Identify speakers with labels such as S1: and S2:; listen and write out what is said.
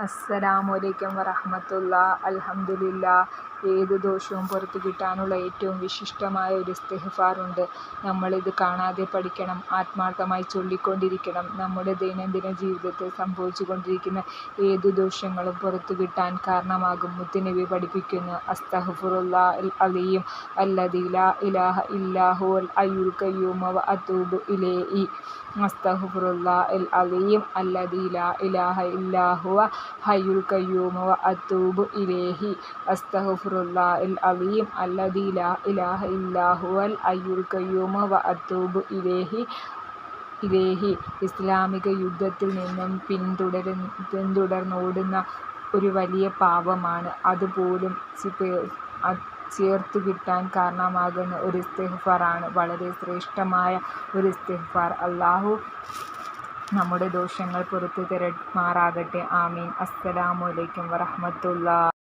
S1: അസ്സലാമലൈക്കും വറഹമത്തുള്ള അൽഹംദുലില്ലാ ഏത് ദോഷവും പുറത്തു കിട്ടാനുള്ള ഏറ്റവും വിശിഷ്ടമായ ഒരു സ്തെഹഫാറുണ്ട് നമ്മളിത് കാണാതെ പഠിക്കണം ആത്മാർത്ഥമായി ചൊല്ലിക്കൊണ്ടിരിക്കണം. നമ്മുടെ ദൈനംദിന ജീവിതത്തിൽ സംഭവിച്ചു കൊണ്ടിരിക്കുന്ന ഏതു ദോഷങ്ങളും പുറത്തു കിട്ടാൻ കാരണമാകും. മുത്തുനബി പഠിപ്പിക്കുന്നു അസ്തഗ്ഫിറുല്ലാ അലിയും അലീം അല്ലദീ ലാ ഇലാഹ ഇല്ലാ ഹുവൽ ഹയ്യുൽ ഖയ്യൂം വ അതൂബു ഇലൈഹി. അസ്തഗ്ഫിറുല്ലാ അൽ അലിയും അല്ലദീ ലാ ഇലാഹ ഇല്ലാഹുവ ഹയ്യുൽ കയ്യൂമവ വ ഇലേഹി. ഇലൈഹി അസ്തഗ്ഫിറുല്ലാ അലീം അല്ലദീ ലാ ഇലാഹ അയ്യുൽ വ അത്തൂബ് ഇലൈഹി ഇലൈഹി. ഇസ്ലാമിക യുദ്ധത്തിൽ നിന്നും പിന്തുടരു പിന്തുടർന്നോടുന്ന ഒരു വലിയ പാപമാണ്. അതുപോലും ചേർത്തു കിട്ടാൻ കാരണമാകുന്ന ഒരു ഇസ്തിഗ്ഫാറാണ്. വളരെ ശ്രേഷ്ഠമായ ഒരു ഇസ്തിഗ്ഫാർ. അള്ളാഹു നമ്മുടെ ദോഷങ്ങൾ പുറത്തു തരമാറാകട്ടെ. ആമീൻ. അസ്സലാമു അലൈക്കും വറഹ്മത്തുള്ളാഹി